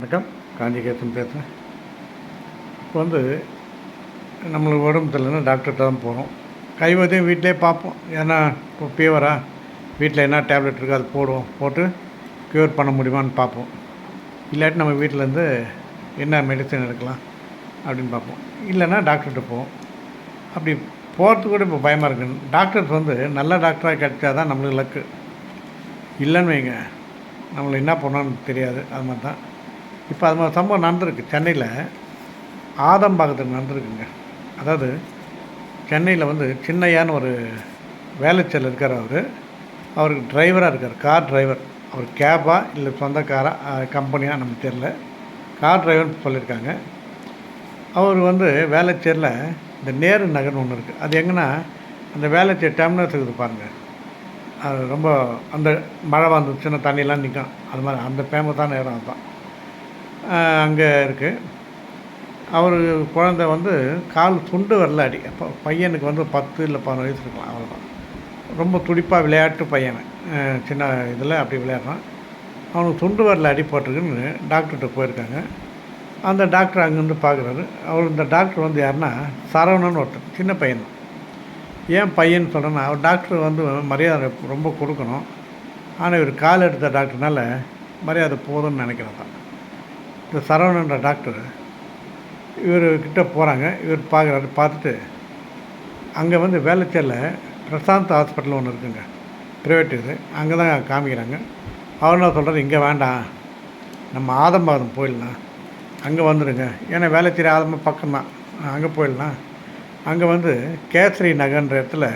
வணக்கம். காந்திகேசன் பேசுகிறேன் இப்போ வந்து நம்மளுக்கு உடம்பு சரியில்லைன்னா டாக்டர்கிட்ட தான் போகிறோம் கைவதையும் வீட்டிலே பார்ப்போம். ஏன்னா இப்போ ஃபீவரா வீட்டில் என்ன டேப்லெட் இருக்கோ அது போடுவோம். போட்டு க்யூர் பண்ண முடியுமான்னு பார்ப்போம். இல்லாட்டி நம்ம வீட்டிலேருந்து என்ன மெடிசன் எடுக்கலாம் அப்படின்னு பார்ப்போம். இல்லைன்னா டாக்டர்கிட்ட போவோம். அப்படி போகிறதுக்கு கூட இப்போ பயமாக இருக்குது டாக்டர்ஸ் வந்து நல்ல டாக்டராக கிடைச்சா தான் நம்மளுக்கு லக்கு இல்லைன்னு வைங்க. நம்மளை என்ன பண்ணோன்னு தெரியாது. அது மாதிரி தான். இப்போ அது மாதிரி சம்பவம் நடந்திருக்கு. சென்னையில் ஆதம்பாக்கத்தில் நடந்திருக்குங்க. அதாவது சென்னையில் வந்து சின்னையான்னு ஒரு வேலைச்சல் இருக்கார் அவர். அவருக்கு டிரைவராக இருக்கார். Car driver. அவர் கேபா இல்லை சொந்த காரா கம்பெனியா? நமக்கு தெரில கார் டிரைவர்னு சொல்லியிருக்காங்க. அவர் வந்து வேலைச்சேரில் இந்த நேரு நகர்னு ஒன்று இருக்குது அது எங்கன்னா அந்த வேலைச்சேரி டெர்மினஸ் இருக்குது பாருங்கள் அது ரொம்ப அந்த மழை வந்துச்சுன்னா தண்ணியெல்லாம் நிற்கும் அது மாதிரி அந்த ஃபேமஸான இடம் அதுதான். அங்கே இருக்குது அவர் குழந்த வந்து கால் துண்டு வரல அடி. அப்போ பையனுக்கு வந்து பத்து இல்லை பதினொரு வயசு இருக்கலாம் அவ்வளோதான் ரொம்ப துடிப்பாக விளையாட்டு பையனை. சின்ன இதில் அப்படி விளையாடுறான். அவனுக்கு துண்டு வரல அடி போட்டிருக்குன்னு டாக்டர்கிட்ட போயிருக்காங்க. அந்த டாக்டர் அங்கேருந்து பார்க்குறாரு அவர் இந்த டாக்டர் வந்து யாருன்னா சரவணன் ஒருத்தர் சின்ன பையன். தான் ஏன் பையன் சொல்கிறேன்னா அவர் டாக்டர் வந்து மரியாதை ரொம்ப கொடுக்கணும். ஆனால் இவர் கால் எடுத்த டாக்டர்னால மரியாதை போதும்னு நினைக்கிறேன். தான் இந்த சரவணன்ற டாக்டர் இவர்கிட்ட போகிறாங்க இவர் பார்க்குறாரு பார்த்துட்டு அங்கே வந்து வேலைச்சேரில் பிரசாந்த் ஹாஸ்பிட்டல் ஒன்று இருக்குங்க. ப்ரைவேட் இது. அங்கே தான் காமிக்கிறாங்க. அவர் என்ன சொல்கிறாரு இங்கே வேண்டாம். நம்ம ஆதம்பாதம் போயிடலாம். அங்கே வந்துடுங்க ஏன்னா வேலைச்சேரி ஆதம்பம் பக்கம்தான். அங்கே போயிடலாம். அங்கே வந்து கேசரி நகர்ன்ற இடத்துல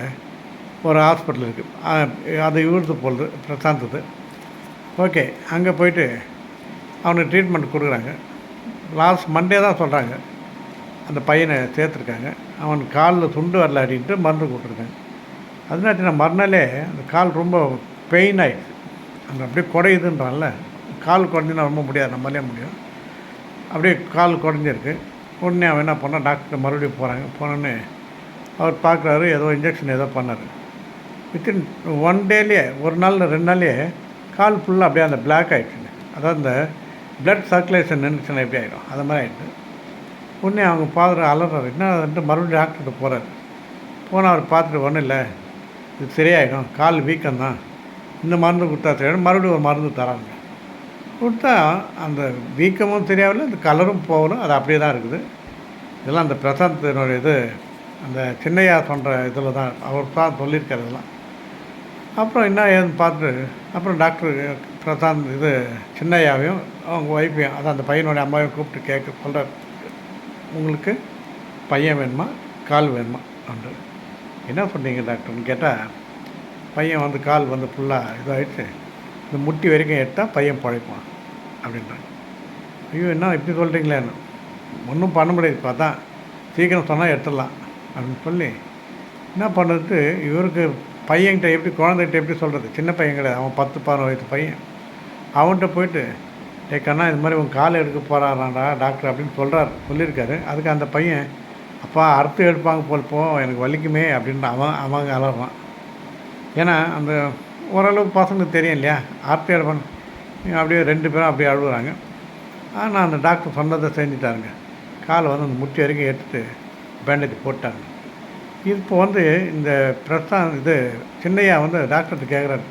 ஒரு ஹாஸ்பிட்டல் இருக்குது அது இவருது போகுது பிரசாந்தது. ஓகே அங்கே போயிட்டு அவனுக்கு ட்ரீட்மெண்ட் கொடுக்குறாங்க. லாஸ்ட் மண்டே தான் சொல்கிறாங்க அந்த பையனை சேர்த்துருக்காங்க. அவன் காலில் துண்டு வரல அப்படின்ட்டு மருந்து கொடுத்துருக்காங்க. அதனாட்டி மறுநாளே அந்த கால் ரொம்ப பெயின் ஆகிடுச்சு அந்த அப்படியே குறையுதுன்றான்ல. கால் குறைஞ்சுன்னா ரொம்ப முடியாது நம்மளே முடியும். அப்படியே கால் குறைஞ்சிருக்கு. உடனே அவன் என்ன பண்ணால் டாக்டர் மறுபடியும் போகிறாங்க போனோடனே அவர் பார்க்குறாரு ஏதோ இன்ஜெக்ஷன் ஏதோ பண்ணார். வித்தின் ஒன் டேலேயே ஒரு நாள் ரெண்டு நாள்லேயே கால் ஃபுல்லாக அப்படியே அந்த பிளாக் ஆகிடுச்சுங்க அதாவது அந்த பிளட் சர்க்குலேஷன் நின்றுச்சுன்னா எப்படி ஆகிடும் அது மாதிரி ஆகிட்டு உடனே அவங்க ஃபாதர் அலறாரு என்ன அதுன்ட்டு மறுபடியும் டாக்டர்கிட்ட போகிறாரு போனால் அவர் பார்த்துட்டு ஒன்றும் இல்லை. இது சரியாயிடும். கால் வீக்கம் தான். இந்த மருந்து கொடுத்தா சரியாயிடும். மறுபடியும் ஒரு மருந்து தராங்க. கொடுத்தா அந்த வீக்கமும் தெரியாவில்ல இந்த கலரும் போகல அது அப்படியே தான் இருக்குது. இதெல்லாம் அந்த பிரசாந்தினுடைய இது அந்த சின்னையா சொல்கிற இதில் தான். அவர் தான் சொல்லியிருக்காரு இதெல்லாம். அப்புறம் என்ன ஏதுன்னு பார்த்துட்டு அப்புறம் டாக்டர் பிரசாந்த் இது சின்னையாவையும் அவங்க ஒய்ஃபையும் அதான் அந்த பையனுடைய அம்மாவையும் கூப்பிட்டு கேட்க சொல்கிறார் உங்களுக்கு பையன் வேணுமா? கால் வேணுமா? அன்று என்ன சொன்னீங்க டாக்டர்னு கேட்டால் பையன் வந்து கால் வந்து ஃபுல்லாக இதாகிடுச்சு இந்த முட்டி வரைக்கும் எடுத்தால் பையன் பழைப்பான் அப்படின்றாங்க. ஐயோ என்ன இப்படி சொல்கிறீங்களேன்னு ஒன்றும் பண்ண முடியாது பார்த்தா சீக்கிரம் சொன்னால் எடுத்துடலாம் அப்படின்னு சொல்லி என்ன பண்ணுறது இவருக்கு பையன்கிட்ட எப்படி குழந்தைகிட்ட எப்படி சொல்கிறது சின்ன பையன் கிடையாது அவன் பத்து பதினொரு வயசு பையன். அவன்கிட்ட போயிட்டு டே கண்ணா இது மாதிரி உன் கால் எடுக்க போகிறாராடா டாக்டர் அப்படின்னு சொல்கிறார் சொல்லியிருக்காரு. அதுக்கு அந்த பையன் அப்பா அறுத்து எடுப்பாங்க போல் போ எனக்கு வலிக்குமே அப்படின்னு அவன் அவங்க அலறான். ஏன்னா அந்த ஓரளவுக்கு பசங்களுக்கு தெரியும் இல்லையா அறுத்து எடுப்பான் அப்படியே ரெண்டு பேரும் அப்படியே அழுகுறாங்க. ஆனால் அந்த டாக்டர் சொன்னதை செஞ்சுட்டாருங்க. காலை வந்து அந்த முட்டி வரைக்கும் எடுத்துட்டு பேண்டேஜ் போட்டாங்க. இப்போ வந்து இந்த பிரஸ்தான் இது சின்னையா வந்து டாக்டர்கிட்ட கேட்குறாரு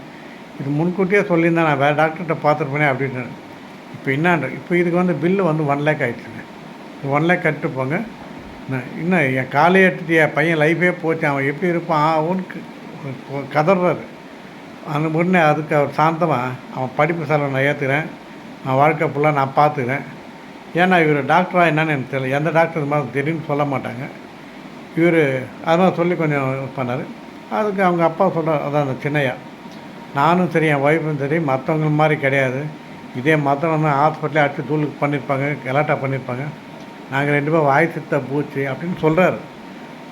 இது முன்கூட்டியே சொல்லியிருந்தேன் நான் வேறு டாக்டர்கிட்ட பார்த்துருப்பேனே அப்படின்னு இப்போ என்னான்ற இப்போ இதுக்கு வந்து பில்லு வந்து ஒன் லேக் ஆகிடுச்சுங்க ஒன் லேக் கட்டு போங்க. இன்னும் என் காலையை எடுத்துட்டு என் பையன் லைஃபே போச்சு அவன் எப்படி இருப்பான் அவனுக்கு கதறாரு அந்த உடனே அதுக்கு அவர் சாந்தமாக அவன் படிப்பு செலவு நான் ஏற்றுக்கிறேன் அவன் வாழ்க்கை ஃபுல்லாக நான் பார்த்துக்கிறேன். ஏன்னா இவர் டாக்டராக என்னன்னு எனக்கு தெரியல. எந்த டாக்டர் இது மாதிரி தெரியும்னு சொல்ல மாட்டாங்க. இவர் அதெல்லாம் சொல்லி கொஞ்சம் பண்ணார். அதுக்கு அவங்க அப்பா சொல்கிற அதான் அந்த சின்னையா. நானும் சரி என் ஒய்ஃபும் சரி மற்றவங்க மாதிரி கிடையாது. இதே மற்றவங்க ஹாஸ்பிட்டலே அடித்து தூளுக்கு பண்ணியிருப்பாங்க கலாட்டா பண்ணியிருப்பாங்க நாங்கள் ரெண்டு பேரும் வாய் சித்த பூச்சி அப்படின்னு சொல்கிறாரு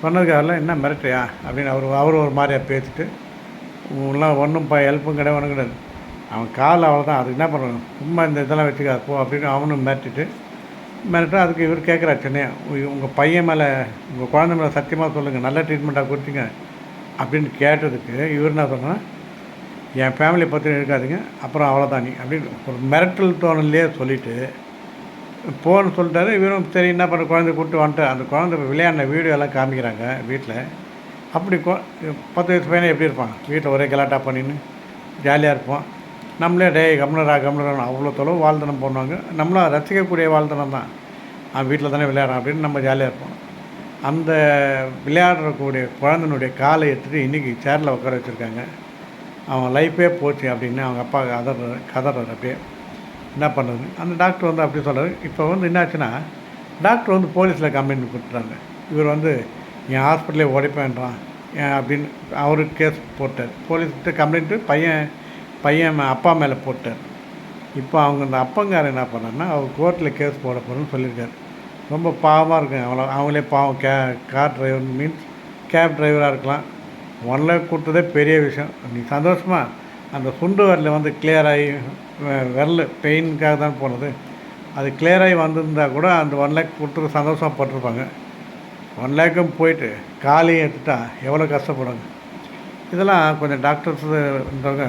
சொன்னதுக்கு அதெல்லாம் என்ன மிரட்டையா அப்படின்னு அவர் அவர் ஒரு மாதிரியாக பேசிட்டு உங்களாம் ஒன்றும் ப ஹெல்ப்பும் கிடையாது ஒன்றும் கிடையாது. அவன் கால் அவ்வளோ தான் அதுக்கு என்ன பண்ணுறாங்க சும்மா இந்த இதெல்லாம் வச்சுக்கா போ அப்படின்னு அவனும் மிரட்டிட்டு மிரட்டா அதுக்கு இவர் கேட்குறா சென்னையா உங்கள் பையன் மேலே உங்கள் குழந்தை மேலே சத்தியமாக சொல்லுங்கள் நல்ல ட்ரீட்மெண்ட்டாக கொடுத்தீங்க. அப்படின்னு கேட்டதுக்கு இவர் என்ன சொன்னால் என் ஃபேமிலியை பற்றி இருக்காதுங்க. அப்புறம் அவ்வளோதான் நீ. அப்படின்னு ஒரு மிரட்டல் டோனிலே சொல்லிவிட்டு போன்னு சொல்லிட்டாரு. இவரும் சரி என்ன பண்ண குழந்தை கூப்பிட்டு வந்துட்டு அந்த குழந்தை விளையாடின வீடியோ எல்லாம் காமிக்கிறாங்க வீட்டில் அப்படி பத்து வயசு பையனை எப்படி இருப்பான்? வீட்டில் ஒரே கலாட்டா பண்ணின்னு ஜாலியாக இருப்போம் நம்மளே டே கம்னரா கம்னரான் அவ்வளோ தொலைவு வாழ்த்தனம் பண்ணுவாங்க. நம்மளும் ரசிக்கக்கூடிய வாழ்த்தனம் தான். அவன் வீட்டில் தானே விளையாடுறான் அப்படின்னு நம்ம ஜாலியாக இருப்போம். அந்த விளையாடுறக்கூடிய குழந்தைனுடைய காலை எடுத்துகிட்டு இன்றைக்கி சேரில் உட்கார வச்சுருக்காங்க. அவன் லைஃபே போச்சு அப்படின்னு அவங்க அப்பா கதற கதறாரு அப்படியே என்ன பண்ணுறது? அந்த டாக்டர் வந்து அப்படி சொல்கிறார் இப்போ வந்து என்னாச்சுன்னா டாக்டர் வந்து போலீஸில் கம்ப்ளைண்ட் கொடுத்துட்டாங்க. இவர் வந்து என் ஹாஸ்பிட்டலே உடைப்பேன்றான். ஏன் அப்படின்னு அவருக்கு கேஸ் போட்டார். போலீஸ்கிட்ட கம்ப்ளைண்ட்டு பையன் பையன் அப்பா மேலே போட்டார். இப்போ அவங்க அந்த அப்பங்கார என்ன பண்ணாருன்னா அவர் கோர்ட்டில் கேஸ் போட போகிறேன்னு சொல்லியிருக்காரு. ரொம்ப பாவமாக இருக்குங்க அவ்வளோ அவங்களே பாவம். கே கார் டிரைவர் மீன்ஸ் கேப் டிரைவராக இருக்கலாம். ஒன் லேக் கொடுத்ததே பெரிய விஷயம். நீ சந்தோஷமாக அந்த சுண்டு வரல வந்து கிளியராகி வெ- விரல் பெயினுக்காக தான் போனது. அது கிளியராகி வந்திருந்தா கூட அந்த ஒன் லேக் கொடுத்துட்டு சந்தோஷமாக பட்டிருப்பாங்க ஒன் லேக்கும் போயிட்டு காலையும் எடுத்துட்டா எவ்வளோ கஷ்டப்படுங்க இதெல்லாம் கொஞ்சம் டாக்டர்ஸ்ன்றவங்க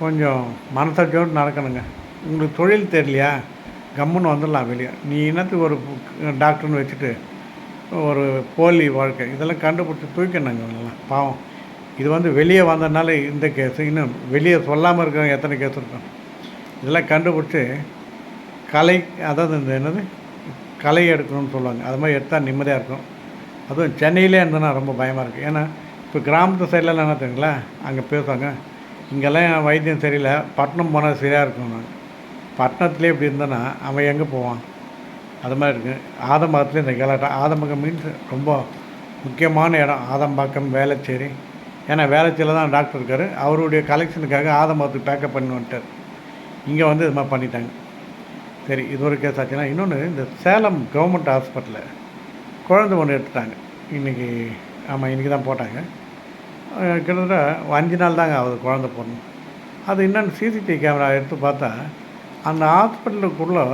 கொஞ்சம் மனசாட்சியோடு நடக்கணுங்க. உங்களுக்கு தொழில் தெரியலையா? கம்முன்னு வந்துடலாம் வெளியே. நீ என்னத்துக்கு ஒரு டாக்டர்னு வச்சுட்டு ஒரு போலி வாழ்க்கை. இதெல்லாம் கண்டுபிடிச்சி தூக்கினாங்க இவங்களெல்லாம் பாவம். இது வந்து வெளியே வந்ததுனால இந்த கேஸ் இன்னும் வெளியே சொல்லாமல் இருக்கிறவங்க எத்தனை கேஸ் இருக்கும் இதெல்லாம் கண்டுபிடிச்சி கலை அதாவது இந்த என்னது? களை எடுக்கணும்னு சொல்லுவாங்க. அது மாதிரி எடுத்தால் நிம்மதியாக இருக்கும். அதுவும் சென்னையிலே இருந்ததுன்னா ரொம்ப பயமாக இருக்குது ஏன்னா இப்போ கிராமத்து சைட்லலாம் என்ன தெரியுங்களா? அங்கே பேசுவாங்க. இங்கெல்லாம் வைத்தியம் சரியில்லை. பட்டணம் போனால் சரியாக இருக்கும் பட்டணத்துலேயே இப்படி இருந்தேன்னா அவன் எங்கே போவான்? அது மாதிரி இருக்குது ஆதம்பாக்கத்துலேயே இந்த கேலாட்டம் ஆதம்பாக்கம் மீன்ஸ் ரொம்ப முக்கியமான இடம். ஆதம்பாக்கம் வேளச்சேரி. ஏன்னா வேளச்சேரியில் தான் டாக்டர் இருக்கார். அவருடைய கலெக்ஷனுக்காக ஆதம்பாக்கத்துக்கு பேக்கப் பண்ணி வந்துட்டார். இங்கே வந்து இது மாதிரி பண்ணிட்டாங்க. சரி இது ஒரு கேஸ் ஆச்சுன்னா இன்னொன்று இந்த சேலம் கவர்மெண்ட் ஹாஸ்பிட்டலில் குழந்தை ஒன்று எடுத்துட்டாங்க. இன்றைக்கி ஆமாம் இன்றைக்கி தான் போட்டாங்க. கிட்டத்தட்ட அஞ்சு நாள் தாங்க ஆகுது குழந்தை பிறந்து அது என்னென்னு சிசிடிவி கேமரா எடுத்து பார்த்தா அந்த ஹாஸ்பிட்டலுக்குள்ளே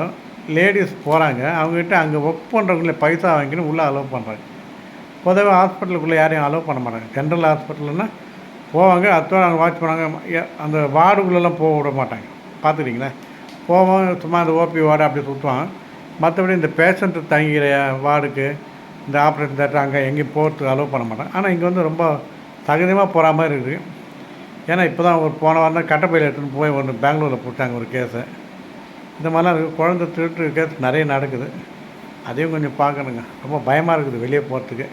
லேடிஸ் போகிறாங்க அவங்ககிட்ட அங்கே ஒர்க் பண்ணுறவங்கள பைசா வாங்கின்னு உள்ளே அலோவ் பண்ணுறாங்க பொதுவாக ஹாஸ்பிட்டலுக்குள்ளே யாரையும் அலோவ் பண்ண மாட்டாங்க. ஜென்ரல் ஹாஸ்பிட்டல்னால் போவாங்க. அத்தோட அவங்க வாட்ச் பண்ணாங்க அந்த வார்டுக்குள்ளெல்லாம் போக விட மாட்டாங்க. பார்த்துக்கிட்டிங்களா? போவோம் சும்மா அந்த ஓபி வார்டு அப்படி சுற்றுவாங்க மற்றபடி இந்த பேஷண்ட்டு தங்கிற வார்டுக்கு இந்த ஆப்ரேஷன் தேட்டர் அங்கே எங்கேயும் போகிறதுக்கு அலோவ் பண்ண மாட்டாங்க. ஆனால் இங்கே வந்து ரொம்ப தகுதியமாக போகிற மாதிரி இருக்குது ஏன்னா இப்போ தான் ஒரு போன வாரம் தான் கட்டப்பையில் எடுத்துன்னு போய் ஒன்று பெங்களூரில் போட்டாங்க ஒரு கேஸை இந்த மாதிரிலாம் இருக்குது குழந்த திருட்டு இருக்கிறது நிறைய நடக்குது. அதையும் கொஞ்சம் பார்க்கணுங்க. ரொம்ப பயமாக இருக்குது வெளியே போகிறதுக்கு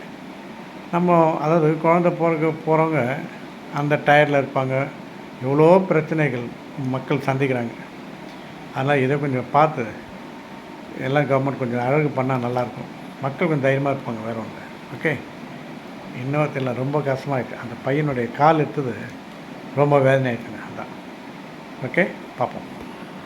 நம்ம அதாவது குழந்த போகிறக்கு போகிறவங்க அந்த டயரில் இருப்பாங்க. எவ்வளோ பிரச்சனைகள் மக்கள் சந்திக்கிறாங்க. அதனால் இதை கொஞ்சம் பார்த்து எல்லாம் கவர்மெண்ட் கொஞ்சம் அழகு பண்ணால் நல்லாயிருக்கும் மக்கள் கொஞ்சம் தைரியமாக இருப்பாங்க வேறு ஒன்று ஓகே இன்னொருத்தில் ரொம்ப கஷ்டமாயிட்டு அந்த பையனுடைய கால் எடுத்தது ரொம்ப வேதனை இருக்குங்க அதான். ஓகே பார்ப்போம்.